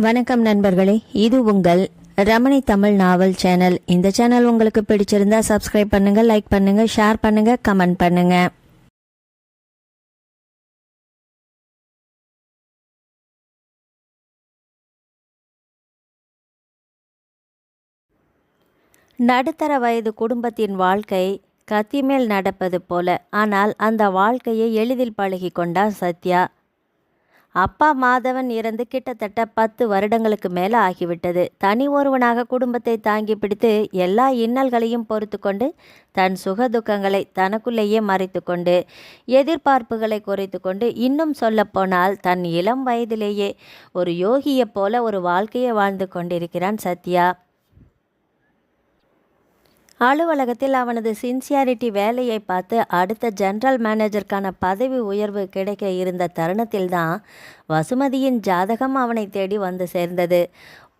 வணக்கம் நண்பர்களே இது உங்கள் ரமணி தமிழ் நாவல் சேனல். இந்த சேனல் உங்களுக்கு பிடிச்சிருந்தா சப்ஸ்கிரைப் பண்ணுங்க லைக் பண்ணுங்க ஷேர் பண்ணுங்க கமெண்ட் பண்ணுங்க. நடுத்தர வயது குடும்பத்தின் வாழ்க்கை கத்திமேல் நடப்பது போல. ஆனால் அந்த வாழ்க்கையை எளிதில் பழகி கொண்டார் சத்யா. அப்பா மாதவன் இறந்து கிட்டத்தட்ட பத்து வருடங்களுக்கு மேலே ஆகிவிட்டது. தனி ஒருவனாக குடும்பத்தை தாங்கி பிடித்து எல்லா இன்னல்களையும் பொறுத்து கொண்டு தன் சுக துக்கங்களை தனக்குள்ளேயே மறைத்து கொண்டு எதிர்பார்ப்புகளை குறைத்து கொண்டு இன்னும் சொல்லப்போனால் தன் இளம் வயதிலேயே ஒரு யோகியைப் போல ஒரு வாழ்க்கையை வாழ்ந்து கொண்டிருக்கிறான் சத்யா. அலுவலகத்தில் அவனது சின்சியாரிட்டி வேலையை பார்த்து அடுத்த ஜெனரல் மேனேஜருக்கான பதவி உயர்வு கிடைக்க இருந்த தருணத்தில்தான் வசுமதியின் ஜாதகம் அவனை தேடி வந்து சேர்ந்தது.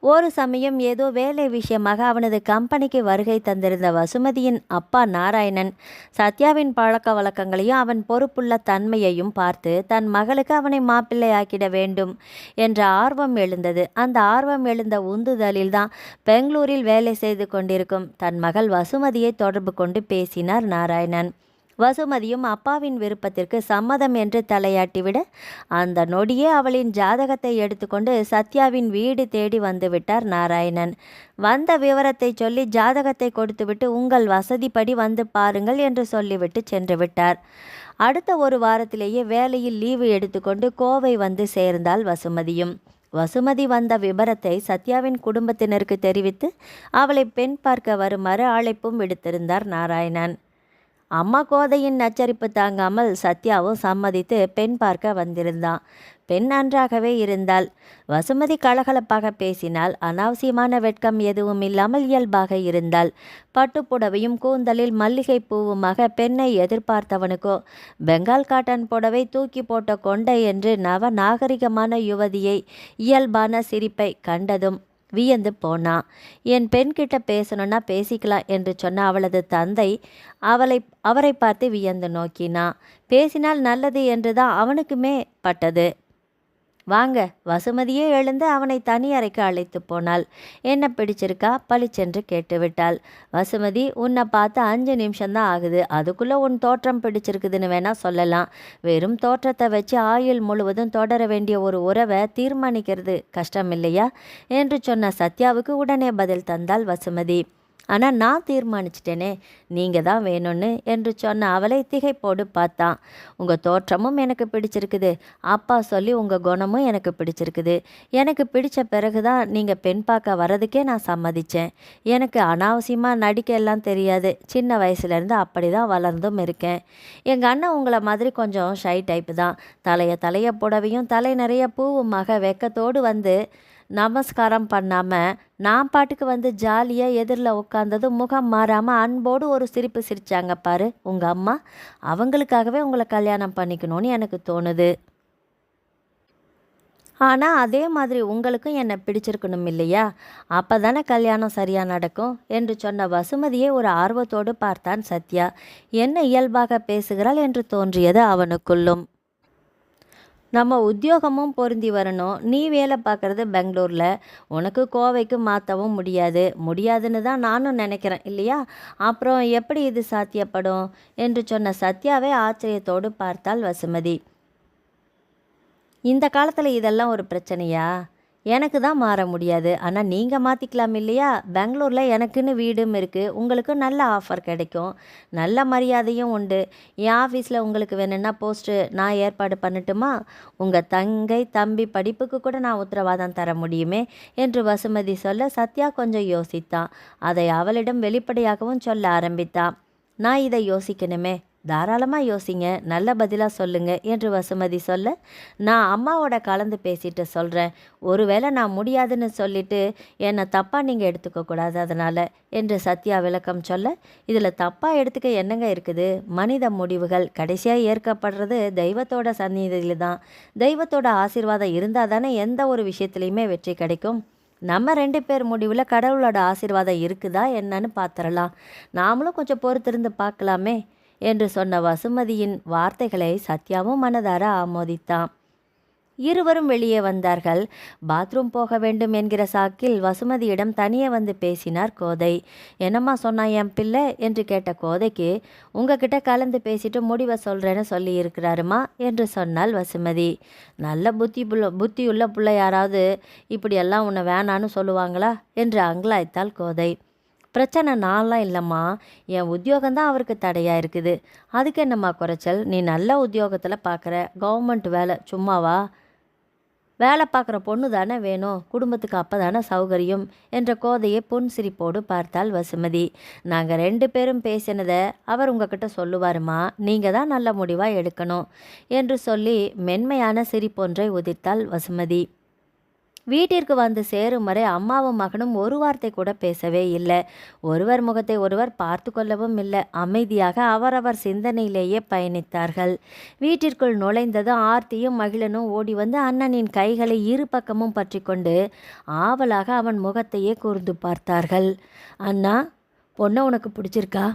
ஒரு சமயம் ஏதோ வேலை விஷயமாக அவனது கம்பெனிக்கு வருகை தந்திருந்த வசுமதியின் அப்பா நாராயணன் சத்யாவின் பழக்க வழக்கங்களையும் அவன் பொறுப்புள்ள தன்மையையும் பார்த்து தன் மகளுக்கு அவனை மாப்பிள்ளையாக்கிட வேண்டும் என்ற ஆர்வம் எழுந்தது. அந்த ஆர்வம் எழுந்த உந்துதலில்தான் பெங்களூரில் வேலை செய்து கொண்டிருக்கும் தன் மகள் வசுமதியை தொடர்பு கொண்டு பேசினார் நாராயணன். வசுமதியும் அப்பாவின் விருப்பத்திற்கு சம்மதம் என்று தலையாட்டிவிட அந்த நொடியே அவளின் ஜாதகத்தை எடுத்துக்கொண்டு சத்யாவின் வீடு தேடி வந்து விட்டார் நாராயணன். வந்த விவரத்தை சொல்லி ஜாதகத்தை கொடுத்துவிட்டு உங்கள் வசதிப்படி வந்து பாருங்கள் என்று சொல்லிவிட்டு சென்று விட்டார் அடுத்த ஒரு வாரத்திலேயே வேலையில் லீவு எடுத்துக்கொண்டு கோவை வந்து சேர்ந்தாள் வசுமதியும். வசுமதி வந்த விபரத்தை சத்யாவின் குடும்பத்தினருக்கு தெரிவித்து அவளை பெண் பார்க்க வருமாறு அழைப்பும் விடுத்திருந்தார் நாராயணன். அம்மா கோதையின் நச்சரிப்பு தாங்காமல் சத்யாவும் சம்மதித்து பெண் பார்க்க வந்திருந்தான். பெண் நன்றாகவே இருந்தாள். வசுமதி கலகலப்பாக பேசினால் அனாவசியமான வெட்கம் எதுவும் இல்லாமல் இயல்பாக இருந்தாள். பட்டுப்புடவையும் கூந்தலில் மல்லிகை பூவுமாக பெண்ணை எதிர்பார்த்தவனுக்கோ பெங்கால் காட்டன் புடவை தூக்கி போட்ட கொண்டை என்று நவ நாகரிகமான யுவதியை இயல்பான சிரிப்பை கண்டதும் வியந்து போனான் என் பெண்கிட்ட பேசணும்னா பேசிக்கலாம் என்று சொன்ன அவளது தந்தை அவளை அவரை பார்த்து வியந்து நோக்கினான் பேசினால் நல்லது என்றுதான் அவனுக்குமே பட்டது. வாங்க வசுமதியே எழுந்து அவனை தனி அறைக்கு அழைத்து போனாள். என்ன பிடிச்சிருக்கா? பளிச்சென்று கேட்டுவிட்டாள். வசுமதி உன்னை பார்த்து அஞ்சு நிமிஷம்தான் ஆகுது. அதுக்குள்ளே உன் தோற்றம் பிடிச்சிருக்குதுன்னு வேணால் சொல்லலாம். வெறும் தோற்றத்தை வச்சு ஆயுள் முழுவதும் தொடர வேண்டிய ஒரு உறவை தீர்மானிக்கிறது கஷ்டம் இல்லையா என்று சொன்ன சத்யாவுக்கு உடனே பதில் தந்தாள் வசுமதி. ஆனால் நான் தீர்மானிச்சிட்டேனே நீங்கள் தான் வேணும்னு என்று சொன்ன அவளை திகைப்போடு பார்த்தான் உங்கள் தோற்றமும் எனக்கு பிடிச்சிருக்குது. அப்பா சொல்லி உங்கள் குணமும் எனக்கு பிடிச்சிருக்குது. எனக்கு பிடிச்ச பிறகு தான் நீங்கள் பெண் பார்க்க வர்றதுக்கே நான் சம்மதித்தேன் எனக்கு அனாவசியமாக நடிக்க எல்லாம் தெரியாது. சின்ன வயசுலேருந்து அப்படி தான் வளர்ந்தும் இருக்கேன். எங்கள் அண்ணன் உங்களை மாதிரி கொஞ்சம் ஷை டைப்பு தான். தலைய தலைய புடவையும் தலை நிறைய பூவுமாக வெக்கத்தோடு வந்து நமஸ்காரம் பண்ணாமல் நான் பாட்டுக்கு வந்து ஜாலியாக எதிரில் உட்காந்தது முகம் மாறாமல் அன்போடு ஒரு சிரிப்பு சிரித்தாங்க பாரு உங்கள் அம்மா. அவங்களுக்காகவே உங்களை கல்யாணம் பண்ணிக்கணும்னு எனக்கு தோணுது. ஆனால் அதே மாதிரி உங்களுக்கும் என்னை பிடிச்சிருக்கணும் இல்லையா? அப்போ தானே கல்யாணம் சரியாக நடக்கும் என்று சொன்ன வசுமதியை ஒரு ஆர்வத்தோடு பார்த்தான் சத்யா. என்ன இயல்பாக பேசுகிறாள் என்று தோன்றியது அவனுக்குள்ளும். நம்ம உத்தியோகமும் பொருந்தி வரணும். நீ வேலை பார்க்குறது பெங்களூரில். உனக்கு கோவைக்கு மாற்றவும் முடியாது. முடியாதுன்னு தான் நானும் நினைக்கிறேன் இல்லையா? அப்புறம் எப்படி இது சாத்தியப்படும்? என்று சொன்ன சத்யாவே ஆச்சரியத்தோடு பார்த்தாள் வசுமதி. இந்த காலத்தில் இதெல்லாம் ஒரு பிரச்சனையா? எனக்கு தான் மாற முடியாது. ஆனால் நீங்கள் மாற்றிக்கலாம் இல்லையா? பெங்களூரில் எனக்குன்னு வீடும் இருக்குது உங்களுக்கும் நல்ல ஆஃபர் கிடைக்கும். நல்ல மரியாதையும் உண்டு. என் ஆஃபீஸில் உங்களுக்கு வேணும்னா போஸ்ட்டு நான் ஏற்பாடு பண்ணட்டுமா? உங்கள் தங்கை தம்பி படிப்புக்கு கூட நான் உத்தரவாதம் தர முடியுமே? என்று வசுமதி சொல்ல சத்யா கொஞ்சம் யோசித்தான் அதை அவளிடம் வெளிப்படையாகவும் சொல்ல ஆரம்பித்தான் நான் இதை யோசிக்கணுமே. தாராளமாக யோசிங்க நல்ல பதிலாக சொல்லுங்க என்று வசுமதி சொல்ல நான் அம்மாவோட கலந்து பேசிட்டு சொல்கிறேன் ஒருவேளை நான் முடியாதுன்னு சொல்லிட்டு என்னை தப்பாக நீங்கள் எடுத்துக்கக்கூடாது அதனால் என்று சத்யா விளக்கம் சொல்ல இதில் தப்பாக எடுத்துக்க என்னங்க இருக்குது? மனித முடிவுகள் கடைசியாக ஏற்கப்படுறது தெய்வத்தோட சந்நிதியில் தான் தெய்வத்தோட ஆசீர்வாதம் இருந்தால் தானே எந்த ஒரு விஷயத்துலையுமே வெற்றி கிடைக்கும். நம்ம ரெண்டு பேர் முடிவில் கடவுளோட ஆசீர்வாதம் இருக்குதா என்னன்னு பார்த்துடலாம் நாமளும் கொஞ்சம் பொறுத்திருந்து பார்க்கலாமே என்று சொன்ன வசுமதியின் வார்த்தைகளை சத்யாவும் மனதார ஆமோதித்தான். இருவரும் வெளியே வந்தார்கள். பாத்ரூம் போக வேண்டும் என்கிற சாக்கில் வசுமதியிடம் தனியே வந்து பேசினார் கோதை. என்னம்மா சொன்னா என் பிள்ளை? என்று கேட்ட கோதைக்கு உங்ககிட்ட கலந்து பேசிட்டு முடிவை சொல்கிறேன்னு சொல்லி இருக்கிறாருமா என்று சொன்னாள் வசுமதி. நல்ல புத்தி புள்ள புத்தியுள்ள பிள்ளை யாராவது இப்படியெல்லாம் உன்னை வேணான்னு சொல்லுவாங்களா? என்று அங்கலாய்த்தாள் கோதை. பிரச்சனை நான்லாம் இல்லைம்மா. என் உத்தியோகம்தான் அவருக்கு தடையாக இருக்குது. அதுக்கு என்னம்மா குறைச்சல்? நீ நல்ல உத்தியோகத்தில் பார்க்குற கவர்மெண்ட் வேலை. சும்மாவா? வேலை பார்க்குற பொண்ணு தானே வேணும். குடும்பத்துக்கு அப்போ தானே சௌகரியம் என்ற கோதையை பொன் சிரிப்போடு பார்த்தாள் வசுமதி. நாங்கள் ரெண்டு பேரும் பேசினதை அவர் உங்ககிட்ட சொல்லுவாருமா? நீங்கள் தான் நல்ல முடிவாக எடுக்கணும் என்று சொல்லி மென்மையான சிரிப்பொன்றை உதிர்த்தாள் வசுமதி. வீட்டிற்கு வந்து சேரும் வரை அம்மாவும் மகனும் ஒரு வார்த்தை கூட பேசவே இல்லை. ஒருவர் முகத்தை ஒருவர் பார்த்து கொள்ளவும் இல்லை. அமைதியாக அவரவர் சிந்தனையிலேயே பயணித்தார்கள். வீட்டிற்குள் நுழைந்ததும் ஆர்த்தியும் மகிழனும் ஓடி வந்து அண்ணனின் கைகளை இரு பக்கமும் பற்றி கொண்டு ஆவலாக அவன் முகத்தையே கூர்ந்து பார்த்தார்கள். அண்ணா பொண்ணை உனக்கு பிடிச்சிருக்கா?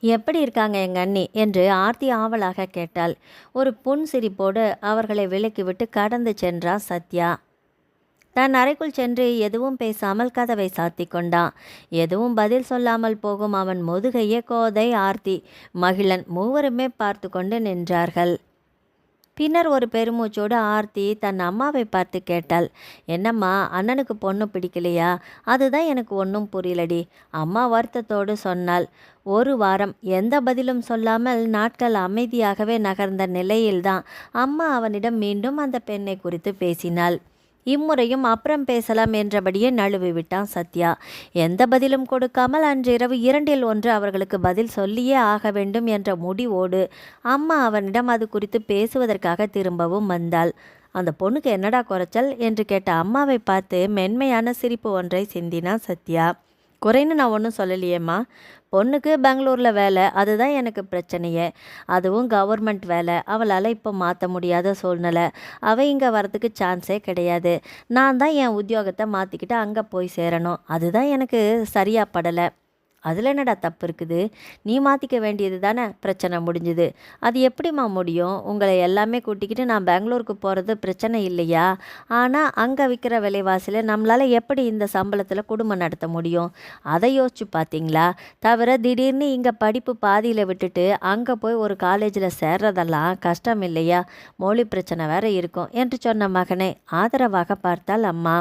எப்படி இருக்காங்க எங்கள் அண்ணி? என்று ஆர்த்தி ஆவலாக கேட்டாள். ஒரு புன் சிரிப்போடு அவர்களை விலக்கிவிட்டு கடந்து சென்றான் சத்யா. தன் அறைக்குள் சென்று எதுவும் பேசாமல் கதவை சாத்தி கொண்டான் எதுவும் பதில் சொல்லாமல் போகும் அவன் முதுகையே கோதை ஆர்த்தி. மகிழன் மூவருமே பார்த்து கொண்டு நின்றார்கள். பின்னர் ஒரு பெருமூச்சோடு ஆர்த்தி தன் அம்மாவை பார்த்து கேட்டாள். என்னம்மா அண்ணனுக்கு பொண்ணு பிடிக்கலையா? அதுதான் எனக்கு ஒன்றும் புரியலடி அம்மா வருத்தத்தோடு சொன்னாள். ஒரு வாரம் எந்த பதிலும் சொல்லாமல் நாட்கள் அமைதியாகவே நகர்ந்த நிலையில்தான் அம்மா அவனிடம் மீண்டும் அந்த பெண்ணை குறித்து பேசினாள். இம்முறையும் அப்புறம் பேசலாம் என்றபடியே நழுவி விட்டான் சத்யா. எந்த பதிலும் கொடுக்காமல் அன்றிரவு இரண்டில் ஒன்று அவர்களுக்கு பதில் சொல்லியே ஆக வேண்டும் என்ற முடிவோடு அம்மா அவனிடம் அது குறித்து பேசுவதற்காக திரும்பவும் வந்தாள். அந்த பொண்ணுக்கு என்னடா குறைச்சல்? என்று கேட்ட அம்மாவை பார்த்து மென்மையான சிரிப்பு ஒன்றை சிந்தினான் சத்யா. குறைன்னு நான் ஒன்றும் சொல்லலையேம்மா. பொண்ணுக்கு பெங்களூரில் வேலை அதுதான் எனக்கு பிரச்சனையே. அதுவும் கவர்மெண்ட் வேலை. அவளால் இப்போ மாற்ற முடியாத சூழ்நிலை. அவள் இங்கே வரதுக்கு சான்ஸே கிடையாது. நான் தான் என் உத்தியோகத்தை மாற்றிக்கிட்டு அங்கே போய் சேரணும். அதுதான் எனக்கு சரியாக படலை. அதில் என்னடா தப்பு இருக்குது? நீ மாற்றிக்க வேண்டியது தானே? பிரச்சனை முடிஞ்சுது. அது எப்படிம்மா முடியும்? உங்களை எல்லாமே கூட்டிக்கிட்டு நான் பெங்களூருக்கு போகிறது பிரச்சனை இல்லையா? ஆனால் அங்கே விற்கிற விலைவாசியில் நம்மளால் எப்படி இந்த சம்பளத்தில் குடும்பம் நடத்த முடியும்? அதை யோசிச்சு பார்த்தீங்களா தவிர திடீர்னு இங்கே படிப்பு பாதியில் விட்டுட்டு அங்கே போய் ஒரு காலேஜில் சேர்றதெல்லாம் கஷ்டம் இல்லையா? மொழி பிரச்சனை வேற இருக்கும். என்று சொன்ன மகனை ஆதரவாக பார்த்தால் அம்மா.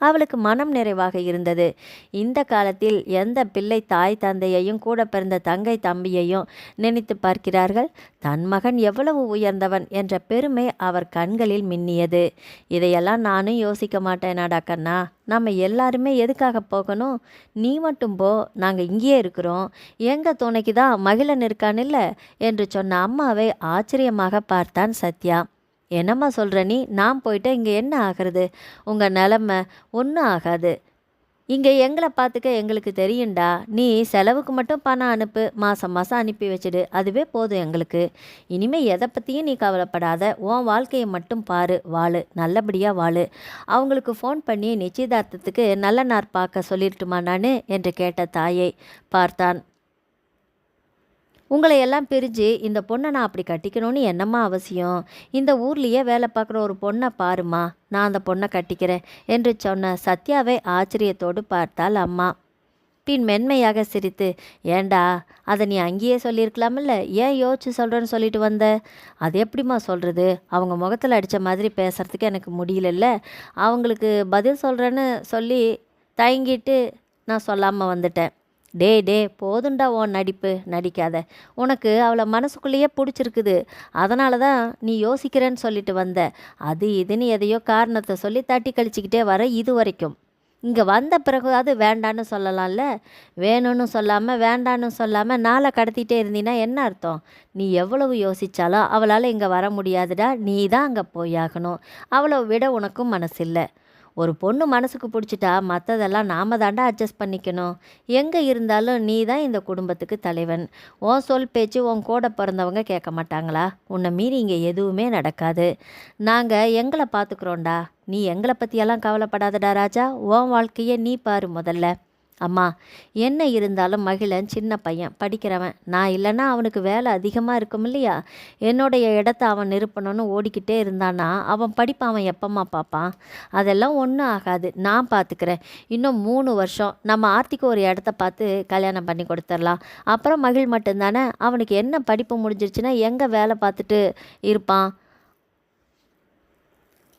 அவளுக்கு மனம் நிறைவாக இருந்தது. இந்த காலத்தில் எந்த பிள்ளை தாய் தந்தையையும் கூட பிறந்த தங்கை தம்பியையும் நினைத்து பார்க்கிறார்கள்? தன் மகன் எவ்வளவு உயர்ந்தவன் என்ற பெருமை அவர் கண்களில் மின்னியது. இதையெல்லாம் நானும் யோசிக்க மாட்டேனாடா கண்ணா நம்ம எல்லாருமே எதுக்காக போகணும்? நீ மட்டும் போ நாங்கள் இங்கேயே இருக்கிறோம். எங்கள் துணைக்கு தான் மகிழன் இருக்கானில்ல என்று சொன்ன அம்மாவை ஆச்சரியமாக பார்த்தான் சத்யா. என்னம்மா சொல்கிற நீ? நான் போயிட்டு இங்கே என்ன ஆகிறது? உங்கள் நிலமை ஒன்றும் ஆகாது. இங்கே எங்களை பார்த்துக்க எங்களுக்கு தெரியும்டா. நீ செலவுக்கு மட்டும் பணம் அனுப்பு மாதம் மாதம் அனுப்பி வச்சுடு. அதுவே போதும் எங்களுக்கு. இனிமேல் எதை பற்றியும் நீ கவலைப்படாத. உன் வாழ்க்கையை மட்டும் பாரு வாழு. நல்லபடியாக வாழு. அவங்களுக்கு ஃபோன் பண்ணி நிச்சயதார்த்தத்துக்கு நல்ல நார் பார்க்க சொல்லிட்டுமா நான்? என்று கேட்ட தாயை பார்த்தான். உங்களை எல்லாம் பிரிஞ்சு இந்த பொண்ணை நான் அப்படி கட்டிக்கணும்னு என்னம்மா அவசியம்? இந்த ஊர்லேயே வேலை பார்க்குற ஒரு பொண்ணை பாருமா நான் அந்த பொண்ணை கட்டிக்கிறேன் என்று சொன்ன சத்யாவை ஆச்சரியத்தோடு பார்த்தாள் அம்மா. பின் மென்மையாக சிரித்து ஏண்டா அதை நீ அங்கேயே சொல்லியிருக்கலாமில்ல? ஏன் யோசிச்சு சொல்கிறேன்னு சொல்லிட்டு வந்த? அது எப்படிம்மா சொல்கிறது அவங்க முகத்தில் அடித்த மாதிரி பேசுகிறதுக்கு எனக்கு முடியலல்ல. அவங்களுக்கு பதில் சொல்கிறேன்னு சொல்லி தயங்கிட்டு நான் சொல்லாமல் வந்துட்டேன். டே டே போதுண்டா உன் நடிப்பு நடிக்காத. உனக்கு அவளை மனசுக்குள்ளேயே பிடிச்சிருக்குது. அதனால தான் நீ யோசிக்கிறேன்னு சொல்லிட்டு வந்த. அது இதுன்னு எதையோ காரணத்தை சொல்லி தட்டி கழிச்சிக்கிட்டே வர இது வரைக்கும். இங்கே வந்த பிறகு அது வேண்டான்னு சொல்லலாம்ல? வேணும்னு சொல்லாமல் வேண்டான்னு சொல்லாமல் நாளை கடத்திட்டே இருந்தீன்னா என்ன அர்த்தம்? நீ எவ்வளவு யோசித்தாலும் அவளால் இங்கே வர முடியாதுடா. நீ தான் அங்கே போயாகணும். அவளை விட உனக்கும் மனசில்லை. ஒரு பொண்ணு மனசுக்கு பிடிச்சிட்டா மற்றதெல்லாம் நாம தாண்டா அட்ஜஸ்ட் பண்ணிக்கணும். எங்கே இருந்தாலும் நீ தான் இந்த குடும்பத்துக்கு தலைவன். உன் சொல் பேச்சு உன் கூட பிறந்தவங்க கேட்க மாட்டாங்களா? உன்னை மீறி இங்கே எதுவுமே நடக்காது. நாங்கள் எங்களை பார்த்துக்குறோண்டா நீ எங்களை பற்றியெல்லாம் கவலைப்படாதடா ராஜா. உன் வாழ்க்கையை நீ பாரு முதல்ல. அம்மா என்ன இருந்தாலும் மகிழன் சின்ன பையன் படிக்கிறவன். நான் இல்லைன்னா அவனுக்கு வேலை அதிகமாக இருக்கும் இல்லையா? என்னுடைய இடத்த அவன் நிரூப்பணும்னு ஓடிக்கிட்டே இருந்தானா அவன் படிப்பான் அவன் எப்பம்மா பார்ப்பான்? அதெல்லாம் ஒன்றும் ஆகாது. நான் பார்த்துக்கிறேன். இன்னும் மூணு வருஷம். நம்ம ஆர்த்திக்கு ஒரு இடத்த பார்த்து கல்யாணம் பண்ணி கொடுத்துடலாம். அப்புறம் மகிழ் மட்டும்தானே? அவனுக்கு என்ன படிப்பு முடிஞ்சிருச்சுன்னா எங்கே வேலை பார்த்துட்டு இருப்பான்?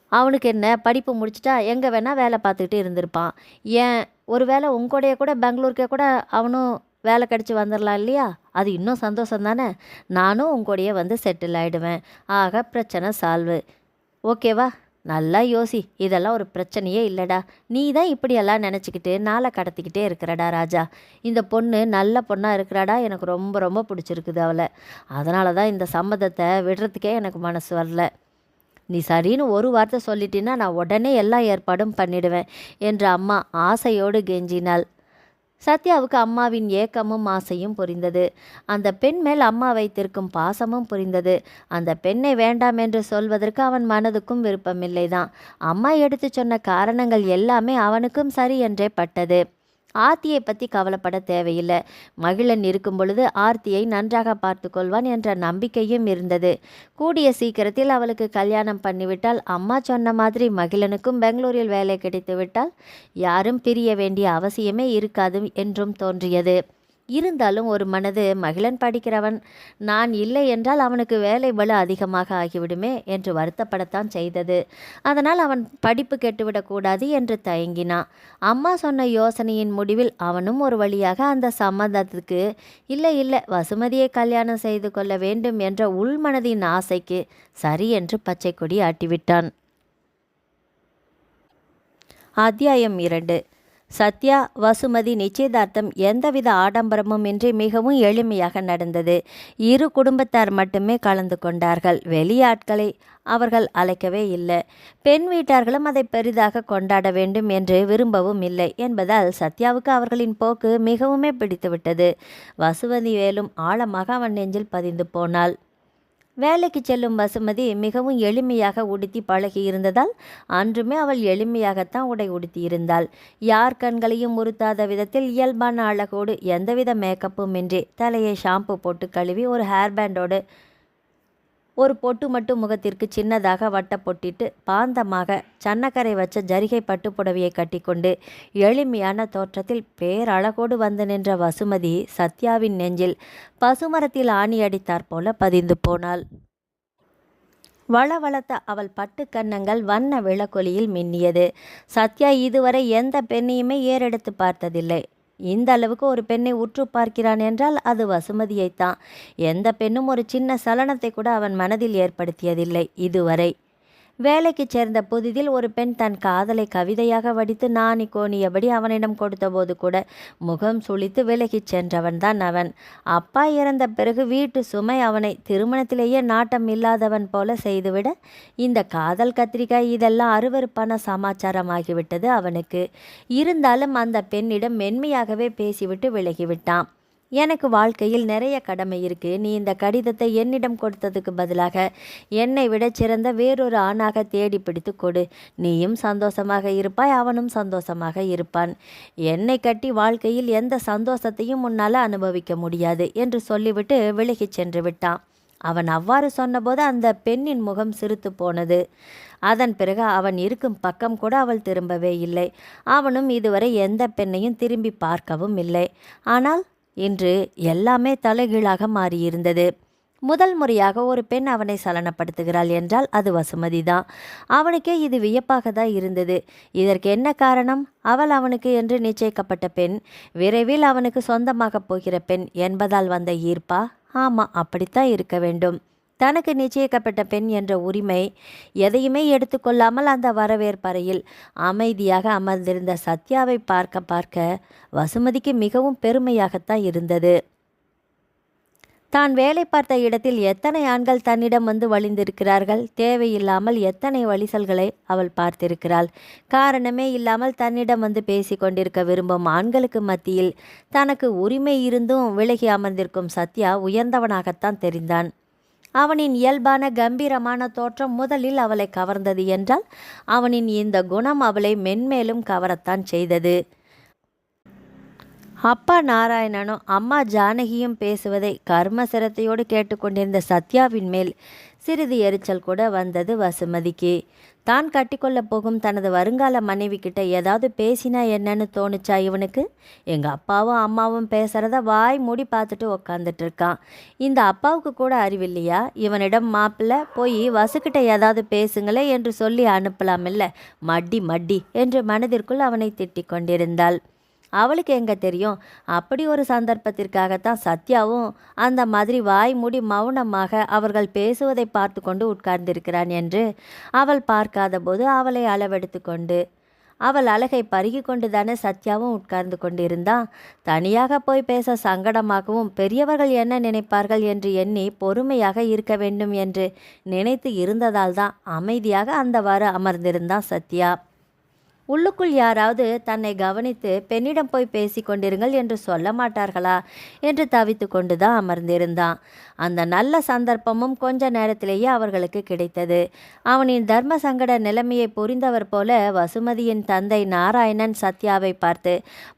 அவனுக்கு என்ன? படிப்பு முடிச்சிட்டா எங்கே வேணால் வேலை பார்த்துக்கிட்டு இருந்திருப்பான். ஏன்? ஒரு வேளை கூட பெங்களூருக்கே கூட அவனும் வேலை கிடச்சி வந்துடலாம் இல்லையா? அது இன்னும் சந்தோஷம் தானே நானும் உங்களுடைய வந்து செட்டில் ஆகிடுவேன் ஆக பிரச்சனை சால்வு ஓகேவா நல்லா யோசி. இதெல்லாம் ஒரு பிரச்சனையே இல்லைடா. நீ தான் இப்படியெல்லாம் நினச்சிக்கிட்டு நாளை கடத்திக்கிட்டே இருக்கிறடா ராஜா. இந்த பொண்ணு நல்ல பொண்ணாக இருக்கிறாடா. எனக்கு ரொம்ப ரொம்ப பிடிச்சிருக்குது அவளை. அதனால தான் இந்த சம்மதத்தை விடுறதுக்கே எனக்கு மனசு வரல. நீ சரின்னு ஒரு வார்த்தை சொல்லிட்டீன்னா நான் உடனே எல்லா ஏற்பாடும் பண்ணிடுவேன் என்று அம்மா ஆசையோடு கெஞ்சினாள். சத்யாவுக்கு அம்மாவின் ஏக்கமும் ஆசையும் புரிந்தது. அந்த பெண் மேல் அம்மா வைத்திருக்கும் பாசமும் புரிந்தது. அந்த பெண்ணை வேண்டாம் என்று சொல்வதற்கு அவன் மனதுக்கும் விருப்பமில்லைதான். அம்மா எடுத்து சொன்ன காரணங்கள் எல்லாமே அவனுக்கும் சரி என்றே பட்டது. ஆர்த்தியை பற்றி கவலைப்பட தேவையில்லை. மகிழன் இருக்கும் பொழுது ஆர்த்தியை நன்றாக பார்த்து கொள்வான் என்ற நம்பிக்கையும் இருந்தது. கூடிய சீக்கிரத்தில் அவளுக்கு கல்யாணம் பண்ணிவிட்டால் அம்மா சொன்ன மாதிரி மகிழனுக்கும் பெங்களூரில் வேலை கிடைத்துவிட்டால் யாரும் பிரிய வேண்டிய அவசியமே இருக்காது என்றும் தோன்றியது. இருந்தாலும் ஒரு மனது மகிழன் படிக்கிறவன். நான் இல்லை என்றால் அவனுக்கு வேலை பலு அதிகமாக ஆகிவிடுமே என்று வருத்தப்படத்தான் செய்தது. அதனால் அவன் படிப்பு கெட்டுவிடக்கூடாது என்று தயங்கினான். அம்மா சொன்ன யோசனையின் முடிவில் அவனும் ஒரு வழியாக அந்த சம்மந்தத்துக்கு இல்லை இல்லை வசுமதியை கல்யாணம் செய்து கொள்ள வேண்டும் என்ற உள்மனதின் ஆசைக்கு சரி என்று பச்சை கொடி ஆட்டிவிட்டான். அத்தியாயம் இரண்டு. சத்யா வசுமதி நிச்சயதார்த்தம் எந்தவித ஆடம்பரமும் இன்றி மிகவும் எளிமையாக நடந்தது. இரு குடும்பத்தார் மட்டுமே கலந்து கொண்டார்கள். வெளியாட்களை அவர்கள் அழைக்கவே இல்லை. பெண் வீட்டார்களும் அதை பெரிதாக கொண்டாட வேண்டும் என்று விரும்பவும் இல்லை என்பதால் சத்யாவுக்கு அவர்களின் போக்கு மிகவுமே பிடித்துவிட்டது. வசுமதி வேலும் ஆழமாக அவன் நெஞ்சில் பதிந்து போனாள். வேலைக்கு செல்லும் வசுமதி மிகவும் எளிமையாக உடுத்தி பழகி இருந்ததால் அன்றுமே அவள் எளிமையாகத்தான் உடை உடுத்தியிருந்தாள் யார் கண்களையும் உறுத்தாத விதத்தில் இயல்பான அழகோடு எந்தவித மேக்கப்பும் இன்றி தலையை ஷாம்பு போட்டு கழுவி ஒரு ஹேர் பேண்டோடு ஒரு பொட்டு மட்டும் முகத்திற்கு சின்னதாக வட்ட பொட்டிட்டு பாந்தமாக சன்னக்கரை வச்ச ஜரிகை பட்டு புடவையை கட்டிக்கொண்டு எளிமையான தோற்றத்தில் பேரழகோடு வந்து நின்ற வசுமதி சத்யாவின் நெஞ்சில் பசுமரத்தில் ஆணி அடித்தாற் போல பதிந்து போனாள். வளவளத்த அவள் பட்டு கன்னங்கள் வண்ண விளக்கொலியில் மின்னியது. சத்யா இதுவரை எந்த பெண்ணையுமே ஏறெடுத்து பார்த்ததில்லை. இந்த அளவுக்கு ஒரு பெண்ணை உற்று பார்க்கிறான் என்றால் அது வசுமதியைத்தான். எந்த பெண்ணும் ஒரு சின்ன சலனத்தை கூட அவன் மனதில் ஏற்படுத்தியதில்லை. இதுவரை வேலைக்கு சேர்ந்த புதிதில் ஒரு பெண் தன் காதலை கவிதையாக வடித்து நாணி கோணியபடி அவனிடம் கொடுத்தபோது கூட முகம் சுழித்து விலகிச் சென்றவன் தான் அவன். அப்பா இறந்த பிறகு வீட்டு சுமை அவனை திருமணத்திலேயே நாட்டம் இல்லாதவன் போல செய்துவிட இந்த காதல் கத்திரிக்காய் இதெல்லாம் அருவறுப்பான சமாச்சாரமாகிவிட்டது அவனுக்கு. இருந்தாலும் அந்த பெண்ணிடம் மென்மையாகவே பேசிவிட்டு விலகிவிட்டான். எனக்கு வாழ்க்கையில் நிறைய கடமை இருக்கு. நீ இந்த கடிதத்தை என்னிடம் கொடுத்ததுக்கு பதிலாக என்னை விட சிறந்த வேறொரு ஆணாக தேடி பிடித்து கொடு. நீயும் சந்தோஷமாக இருப்பாய் அவனும் சந்தோஷமாக இருப்பான். என்னை கட்டி வாழ்க்கையில் எந்த சந்தோஷத்தையும் உன்னால் அனுபவிக்க முடியாது என்று சொல்லிவிட்டு விலகிச் சென்று விட்டான். அவன் அவ்வாறு சொன்னபோது அந்த பெண்ணின் முகம் சிரித்து போனது. அதன் பிறகு அவன் இருக்கும் பக்கம் கூட அவள் திரும்பவே இல்லை. அவனும் இதுவரை எந்த பெண்ணையும் திரும்பி பார்க்கவும் இல்லை. ஆனால் இன்று எல்லாமே தலைகீழாக மாறியிருந்தது. முதல் முறையாக ஒரு பெண் அவனை சலனப்படுத்துகிறாள் என்றால் அது வசுமதி தான் அவனுக்கே இது வியப்பாக தான் இருந்தது. இதற்கு என்ன காரணம்? அவள் அவனுக்கு என்று நிச்சயிக்கப்பட்ட பெண் விரைவில் அவனுக்கு சொந்தமாக போகிற பெண் என்பதால் வந்த ஈர்ப்பா? ஆமாம் அப்படித்தான் இருக்க வேண்டும். தனக்கு நிச்சயிக்கப்பட்ட பெண் என்ற உரிமை எதையுமே எடுத்துக்கொள்ளாமல் அந்த வரவேற்பறையில் அமைதியாக அமர்ந்திருந்த சத்யாவை பார்க்க பார்க்க வசுமதிக்கு மிகவும் பெருமையாகத்தான் இருந்தது. தான் வேலை பார்த்த இடத்தில் எத்தனை ஆண்கள் தன்னிடம் வந்து வழிந்திருக்கிறார்கள்? தேவையில்லாமல் எத்தனை வழிசல்களை அவள் பார்த்திருக்கிறாள்? காரணமே இல்லாமல் தன்னிடம் வந்து பேசி கொண்டிருக்க விரும்பும் ஆண்களுக்கு மத்தியில் தனக்கு உரிமை இருந்தும் விலகி அமர்ந்திருக்கும் சத்யா உயர்ந்தவனாகத்தான் தெரிந்தான். அவனின் இயல்பான கம்பீரமான தோற்றம் முதலில் அவளை கவர்ந்தது என்றால் அவனின் இந்த குணம் அவளை மென்மேலும் கவரத்தான் செய்தது. அப்பா நாராயணனும் அம்மா ஜானகியும் பேசுவதை கர்ம சிரத்தையோடு கேட்டுக்கொண்டிருந்த சத்யாவின் மேல் சிறிது எரிச்சல் கூட வந்தது வசுமதிக்கு. தான் கட்டிக்கொள்ளப் போகும் தனது வருங்கால மனைவி கிட்ட ஏதாவது பேசினா என்னன்னு தோணுச்சா இவனுக்கு? எங்கள் அப்பாவும் அம்மாவும் பேசுகிறத வாய் மூடி பார்த்துட்டு உக்காந்துட்டு இருக்கான். இந்த அப்பாவுக்கு கூட அறிவில்லையா? இவனிடம் மாப்பிள்ளை போய் வசுக்கிட்ட ஏதாவது பேசுங்களே என்று சொல்லி அனுப்பலாமில்ல. மட்டி மட்டி என்று மனதிற்குள் அவனை திட்டிக் கொண்டிருந்தாள். அவளுக்கு எங்கே தெரியும்? அப்படி ஒரு சந்தர்ப்பத்திற்காகத்தான் சத்யாவும் அந்த மாதிரி வாய் மூடி மௌனமாக அவர்கள் பேசுவதை பார்த்து கொண்டு உட்கார்ந்திருக்கிறான் என்று அவள் பார்க்காத போது அவளை அளவெடுத்து கொண்டு அவள் அழகை பருகி கொண்டு தானே சத்யாவும் உட்கார்ந்து கொண்டிருந்தான் தனியாக போய் பேச சங்கடமாகவும் பெரியவர்கள் என்ன நினைப்பார்கள்? என்று எண்ணி பொறுமையாக இருக்க வேண்டும் என்று நினைத்து இருந்ததால் தான் அமைதியாக அந்தவாறு அமர்ந்திருந்தான் சத்யா. உள்ளுக்குள் யாராவது தன்னை கவனித்து பெண்ணிடம் போய் பேசி கொண்டிருங்கள் என்று சொல்ல மாட்டார்களா என்று தவித்து கொண்டுதான் அமர்ந்திருந்தான். அந்த நல்ல சந்தர்ப்பமும் கொஞ்ச நேரத்திலேயே அவர்களுக்கு கிடைத்தது. அவனின் தர்ம சங்கட நிலைமையை புரிந்தவர் போல வசுமதியின் தந்தை நாராயணன் சத்யாவை பார்த்து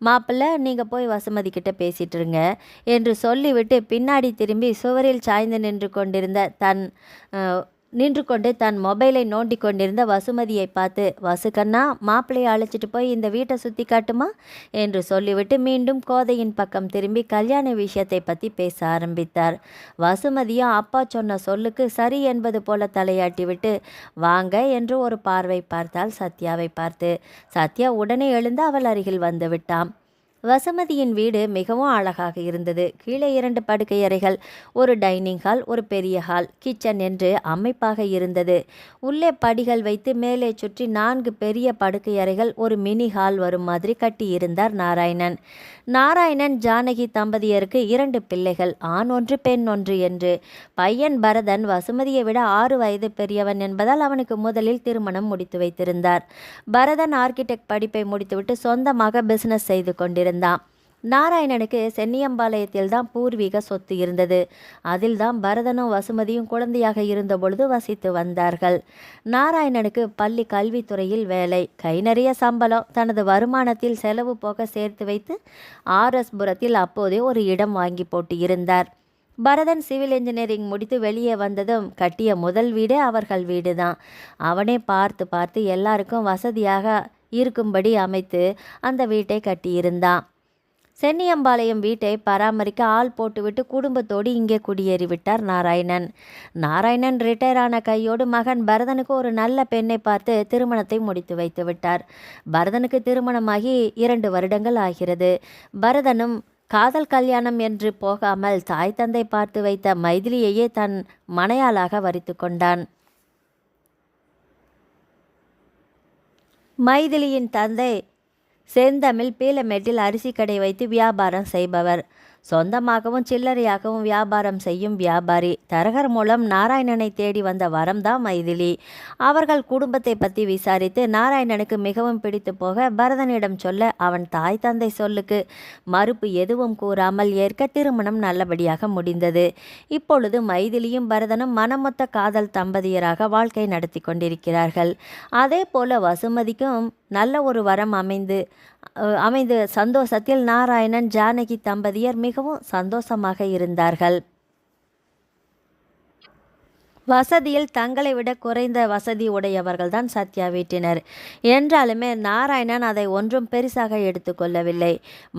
மாப்பிள்ள நீங்க போய் வசுமதி கிட்ட பேசிட்டு இருங்க என்று சொல்லிவிட்டு பின்னாடி திரும்பி சுவரில் சாய்ந்து நின்று கொண்டிருந்த தன் நின்று கொண்டு தன் மொபைலை நோண்டி கொண்டிருந்த வசுமதியை பார்த்து வசுக்கண்ணா மாப்பிள்ளையை அழைச்சிட்டு போய் இந்த வீட்டை சுற்றி காட்டுமா? என்று சொல்லிவிட்டு மீண்டும் கோதையின் பக்கம் திரும்பி கல்யாண விஷயத்தை பற்றி பேச ஆரம்பித்தார். வசுமதியும் அப்பா சொன்ன சொல்லுக்கு சரி என்பது போல தலையாட்டிவிட்டு வாங்க என்று ஒரு பார்வை பார்த்தால் சத்யாவை பார்த்து. சத்யா உடனே எழுந்து அவள் அருகில் வந்து விட்டான். வசுமதியின் வீடு மிகவும் அழகாக இருந்தது. கீழே இரண்டு படுக்கை அறைகள் ஒரு டைனிங் ஹால் ஒரு பெரிய ஹால் கிச்சன் என்று அமைப்பாக இருந்தது. உள்ளே படிகள் வைத்து மேலே சுற்றி நான்கு பெரிய படுக்கை அறைகள் ஒரு மினி ஹால் வரும் மாதிரி கட்டியிருந்தார் நாராயணன். நாராயணன் ஜானகி தம்பதியருக்கு இரண்டு பிள்ளைகள் ஆண் ஒன்று பெண் ஒன்று என்று. பையன் பரதன் வசுமதியை விட ஆறு வயது பெரியவன் என்பதால் அவனுக்கு முதலில் திருமணம் முடித்து வைத்திருந்தார். பரதன் ஆர்கிடெக்ட் படிப்பை முடித்துவிட்டு சொந்தமாக பிசினஸ் செய்து கொண்டிருந்தான். நாராயணனுக்கு சென்னியம்பாளையத்தில் தான் பூர்வீக சொத்து இருந்தது. அதில் தான் பரதனும் வசுமதியும் குழந்தையாக இருந்த பொழுது வசித்து வந்தார்கள். நாராயணனுக்கு பள்ளி கல்வித்துறையில் வேலை. கை நிறைய சம்பளம். தனது வருமானத்தில் செலவு போக சேர்த்து வைத்து ஆர்எஸ்புரத்தில் அப்போதே ஒரு இடம் வாங்கி போட்டு இருந்தார் பரதன் சிவில் இன்ஜினியரிங் முடித்து வெளியே வந்ததும் கட்டிய முதல் வீடே அவர்கள் வீடு தான் அவனே பார்த்து பார்த்து எல்லாருக்கும் வசதியாக இருக்கும்படி அமைத்து அந்த வீட்டை கட்டியிருந்தான். சென்னியம்பாளையம் வீட்டை பராமரிக்க ஆள் போட்டுவிட்டு குடும்பத்தோடு இங்கே குடியேறிவிட்டார் நாராயணன். நாராயணன் ரிட்டையர் ஆன கையோடு மகன் பரதனுக்கு ஒரு நல்ல பெண்ணை பார்த்து திருமணத்தை முடித்து வைத்து விட்டார். பரதனுக்கு திருமணமாகி இரண்டு வருடங்கள் ஆகிறது. பரதனும் காதல் கல்யாணம் என்று போகாமல் தாய் தந்தை பார்த்து வைத்த மைதிலியையே தன் மனையாளாக வரித்து கொண்டான். மைதிலியின் தந்தை செந்தமிழ் பீலமேட்டில் அரிசி கடை வைத்து வியாபாரம் செய்பவர். சொந்தமாகவும் சில்லறையாகவும் வியாபாரம் செய்யும் வியாபாரி. தரகர் மூலம் நாராயணனை தேடி வந்த வரம்தான் மைதிலி. அவர்கள் குடும்பத்தை பற்றி விசாரித்து நாராயணனுக்கு மிகவும் பிடித்து போக பரதனிடம் சொல்ல அவன் தாய் தந்தை சொல்லுக்கு மறுப்பு எதுவும் கூறாமல் ஏற்க திருமணம் நல்லபடியாக முடிந்தது. இப்பொழுது மைதிலியும் பரதனும் மனமொத்த காதல் தம்பதியராக வாழ்க்கை நடத்தி கொண்டிருக்கிறார்கள். அதே போல வசுமதிக்கும் நல்ல ஒரு வரம் அமைந்து அமைந்து சந்தோஷத்தில் நாராயணன் ஜானகி தம்பதியர் மிகவும் சந்தோஷமாக இருந்தார்கள். வசதியில் தங்களை விட குறைந்த வசதி உடையவர்கள் தான் சத்யா வீட்டினர். என்றாலுமே நாராயணன் அதை ஒன்றும் பெருசாக எடுத்துக்கொள்ளவில்லை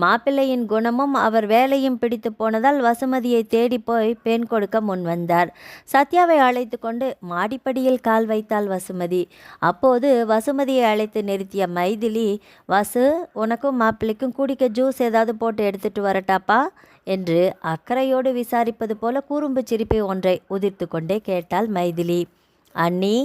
மாப்பிள்ளையின் குணமும் அவர் வேலையும் பிடித்து போனதால் வசுமதியை தேடி போய் பெண் கொடுக்க முன்வந்தார் சத்யாவை அழைத்து கொண்டு மாடிப்படியில் கால் வைத்தாள் வசுமதி. அப்போது வசுமதியை அழைத்து நிறுத்திய மைதிலி வசு உனக்கும் மாப்பிள்ளைக்கும் குடிக்க ஜூஸ் ஏதாவது போட்டு எடுத்துட்டு வரட்டாப்பா? என்று அக்கறையோடு விசாரிப்பது போல குறும்பு சிரிப்பை ஒன்றை உதிர்த்து கொண்டே கேட்டாள் மைதிலி. அண்ணி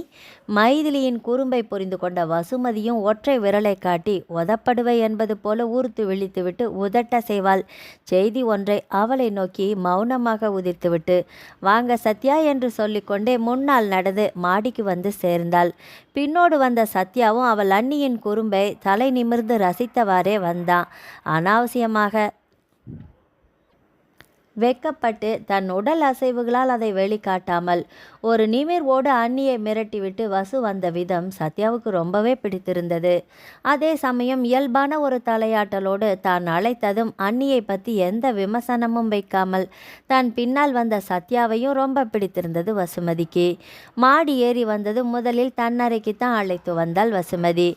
மைதிலியின் குறும்பை புரிந்து கொண்ட வசுமதியும் ஒற்றை விரலை காட்டி உதப்படுவை என்பது போல ஊர்த்து விழித்துவிட்டு உதட்ட செய்வாள் செய்தி ஒன்றை அவளை நோக்கி மௌனமாக உதிர்த்துவிட்டு வாங்க சத்யா என்று சொல்லிக்கொண்டே முன்னால் நடந்து மாடிக்கு வந்து சேர்ந்தாள். பின்னோடு வந்த சத்யாவும் அவள் அண்ணியின் குறும்பை தலை நிமிர்ந்து ரசித்தவாறே வந்தான் அனாவசியமாக வெக்கப்பட்டு தன் உடல் அசைவுகளால் அதை வெளிக்காட்டாமல் ஒரு நிமிர்வோடு அண்ணியை மிரட்டிவிட்டு வசு வந்த விதம் சத்யாவுக்கு ரொம்பவே பிடித்திருந்தது. அதே சமயம் இயல்பான ஒரு தலையாட்டலோடு தான் அழைத்ததும் அண்ணியை பற்றி எந்த விமர்சனமும் வைக்காமல் தன் பின்னால் வந்த சத்யாவையும் ரொம்ப பிடித்திருந்தது வசுமதிக்கு. மாடி ஏறி வந்ததும் முதலில் தன்னறைக்கு தான் அழைத்து வந்தாள் வசுமதி.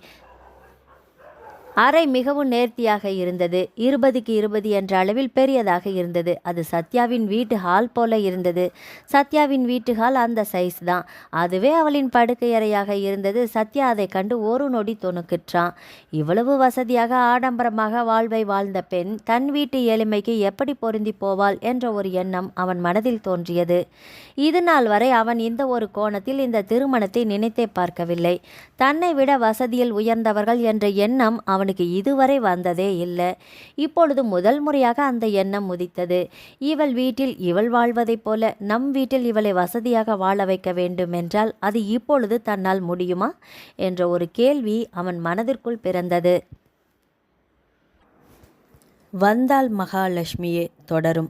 அறை மிகவும் நேர்த்தியாக இருந்தது. இருபதுக்கு இருபது என்ற அளவில் பெரியதாக இருந்தது. அது சத்யாவின் வீட்டு ஹால் போல இருந்தது. சத்யாவின் வீட்டு ஹால் அந்த சைஸ் தான். அதுவே அவளின் படுக்கை அறையாக இருந்தது. சத்யா அதை கண்டு ஒரு நொடி துணுக்குற்றான். இவ்வளவு வசதியாக ஆடம்பரமாக வாழ்வை வாழ்ந்த பெண் தன் வீட்டு எளிமைக்கு எப்படி பொருந்தி போவாள் என்ற ஒரு எண்ணம் அவன் மனதில் தோன்றியது. இது நாள் வரை அவன் இந்த ஒரு கோணத்தில் இந்த திருமணத்தை நினைத்தே பார்க்கவில்லை. தன்னை விட வசதியில் உயர்ந்தவர்கள் என்ற எண்ணம் அவன் அவனுக்கு இதுவரை வந்ததே இல்லை. இப்பொழுது முதல் முறையாக அந்த எண்ணம் முதித்தது இவள் வீட்டில் இவள் வாழ்வதைப் போல நம் வீட்டில் இவளை வசதியாக வாழ வைக்க வேண்டும் என்றால் அது இப்பொழுது தன்னால் முடியுமா? என்ற ஒரு கேள்வி அவன் மனதிற்குள் பிறந்தது. வந்தால் மகாலட்சுமியே தொடரும்.